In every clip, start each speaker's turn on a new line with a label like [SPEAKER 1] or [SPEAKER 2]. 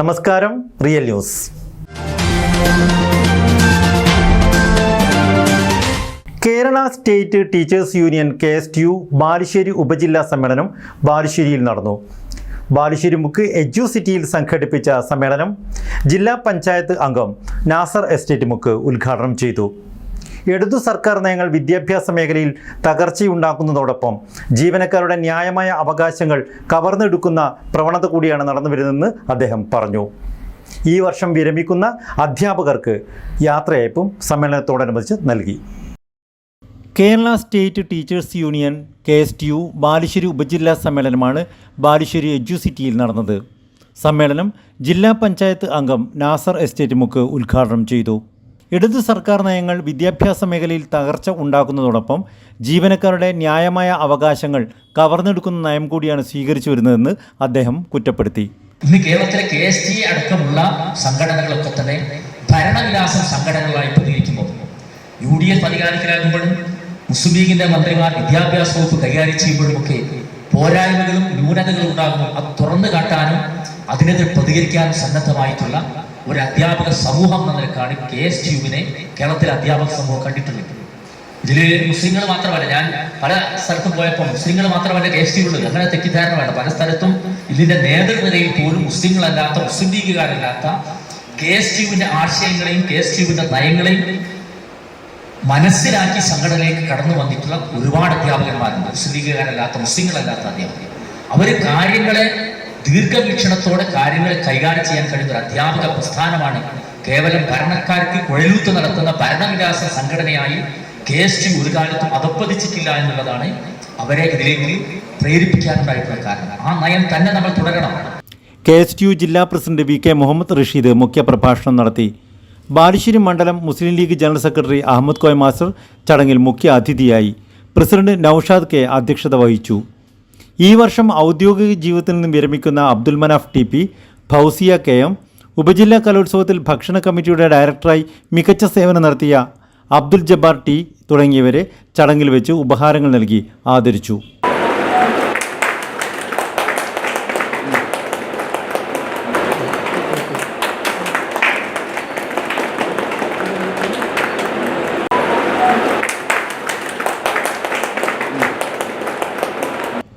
[SPEAKER 1] നമസ്കാരം real news. Kerala state teachers union K S T U Balussery ഉപജില്ലാ സമ്മേളനം ബാലുശ്ശേരിയിൽ നടന്നു. ബാലുശ്ശേരി മുക്ക് എജു സിറ്റിയിൽ സംഘടിപ്പിച്ച സമ്മേളനം ജില്ലാ പഞ്ചായത്ത് അംഗം നാസർ എസ്റ്റേറ്റ് മുക്ക് ഉദ്ഘാടനം ചെയ്തു. ഇടതു സർക്കാർ നയങ്ങൾ വിദ്യാഭ്യാസ മേഖലയിൽ തകർച്ചയുണ്ടാക്കുന്നതോടൊപ്പം ജീവനക്കാരുടെ ന്യായമായ അവകാശങ്ങൾ കവർന്നെടുക്കുന്ന പ്രവണത കൂടിയാണ് നടന്നു വരുന്നതെന്ന് അദ്ദേഹം പറഞ്ഞു. ഈ വർഷം വിരമിക്കുന്ന അധ്യാപകർക്ക് യാത്രയയപ്പും സമ്മേളനത്തോടനുബന്ധിച്ച് നൽകി. Kerala state teachers union K S T U Balussery ഉപജില്ലാ സമ്മേളനമാണ് ബാലുശ്ശേരി എജ്യുസിറ്റിയിൽ നടന്നത്. സമ്മേളനം ജില്ലാ പഞ്ചായത്ത് അംഗം നാസർ എസ്റ്റേറ്റ് മുക്ക് ഉദ്ഘാടനം ചെയ്തു. ഇടതു സർക്കാർ നയങ്ങൾ വിദ്യാഭ്യാസ മേഖലയിൽ തകർച്ച ഉണ്ടാക്കുന്നതോടൊപ്പം ജീവനക്കാരുടെ ന്യായമായ അവകാശങ്ങൾ കവർന്നെടുക്കുന്ന നയം കൂടിയാണ് സ്വീകരിച്ചു വരുന്നതെന്ന് അദ്ദേഹം കുറ്റപ്പെടുത്തി.
[SPEAKER 2] ഇന്ന് കേരളത്തിലെ കെ എസ് ജി അടക്കമുള്ള സംഘടനകളൊക്കെ തന്നെ ഭരണവിലാസം സംഘടനകളായി പ്രതികരിക്കുമ്പോൾ യു ഡി എഫ് അധികാരത്തിലാകുമ്പോഴും മുസ്ലിം ലീഗിന്റെ മന്ത്രിമാർ വിദ്യാഭ്യാസ വകുപ്പ് കൈകാര്യം ചെയ്യുമ്പോഴും ഒക്കെ പോരായ്മകളും ന്യൂനതകളും ഉണ്ടാകുമ്പോൾ അത് തുറന്നു കാട്ടാനും അതിനെതിരെ പ്രതികരിക്കാനും സന്നദ്ധമായിട്ടുള്ള ഒരു അധ്യാപക സമൂഹം എന്ന നിലക്കാണ് കെ എസ് ട്യൂബിനെ കേരളത്തിലെ അധ്യാപക സമൂഹം കണ്ടിട്ടുള്ളത്. ഇതിൽ മുസ്ലിങ്ങൾ മാത്രമല്ല ഞാൻ പല സ്ഥലത്തും പോയപ്പോൾ മുസ്ലിങ്ങൾ മാത്രമല്ല കെ എസ് ടി ഉള്ളത് അങ്ങനെ തെറ്റിദ്ധാരണ വേണ്ട. പല സ്ഥലത്തും ഇതിന്റെ നേതൃനിരയിൽ പോലും മുസ്ലിങ്ങളല്ലാത്ത മുസ്ലിം ലീഗുകാരല്ലാത്ത കെ എസ് ടിയുവിന്റെ ആശയങ്ങളെയും കെ എസ് ടിയുവിന്റെ നയങ്ങളെയും മനസ്സിലാക്കി സംഘടനയിലേക്ക് കടന്നു വന്നിട്ടുള്ള ഒരുപാട് അധ്യാപകന്മാരുണ്ട്. മുസ്ലിം ലീഗുകാരല്ലാത്ത മുസ്ലിങ്ങളല്ലാത്ത അധ്യാപകർ. അവർ കാര്യങ്ങളെ ദീർഘവീക്ഷണത്തോടെ കാര്യങ്ങളെ കൈകാര്യം ചെയ്യാൻ കഴിയുന്ന ഒരു അധ്യാപക പ്രസ്ഥാനമാണ് കേവലം ഭരണക്കാർക്ക് കുഴലൂത്ത് നടത്തുന്ന ഭരണവികാസ സംഘടനയായി കെ എസ് ടി ഒരു കാലത്തും അതപ്പതിച്ചിട്ടില്ല എന്നുള്ളതാണ് അവരെ ഇതിലേക്ക് പ്രേരിപ്പിക്കാനുണ്ടായിട്ടുള്ള കാരണം ആ നയം തന്നെ നമ്മൾ തുടരണം.
[SPEAKER 1] കെ എസ് ടി യു ജില്ലാ president V K Muhammad Rasheed മുഖ്യപ്രഭാഷണം നടത്തി. ബാലുശ്ശേരി മണ്ഡലം Muslim League general secretary Ahmed Koya master ചടങ്ങിൽ മുഖ്യ അതിഥിയായി. പ്രസിഡന്റ് നൌഷാദ് കെ അധ്യക്ഷത വഹിച്ചു. ഈ വർഷം ഔദ്യോഗിക ജീവിതത്തിൽ നിന്ന് വിരമിക്കുന്ന Abdul Manaf T P Fousiya K M ഉപജില്ലാ കലോത്സവത്തിൽ ഭക്ഷണ കമ്മിറ്റിയുടെ ഡയറക്ടറായി മികച്ച സേവനം നടത്തിയ അബ്ദുൽ ജബ്ബാർ ടി തുടങ്ങിയവരെ ചടങ്ങിൽ വെച്ച് ഉപഹാരങ്ങൾ നൽകി ആദരിച്ചു.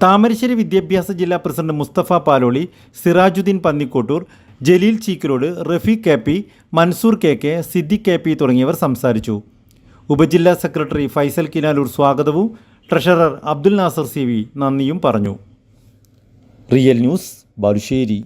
[SPEAKER 1] താമരശ്ശേരി വിദ്യാഭ്യാസ ജില്ലാ president Musthafa Paloli Sirajuddin Pannikkottur Jaleel Cheekkarode Rafeeq K P Mansoor K K Siddique K P തുടങ്ങിയവർ സംസാരിച്ചു. ഉപജില്ലാ സെക്രട്ടറി ഫൈസൽ കിനാലൂർ സ്വാഗതവും treasurer Abdul Nasar C V നന്ദിയും പറഞ്ഞു. Real news Balussery.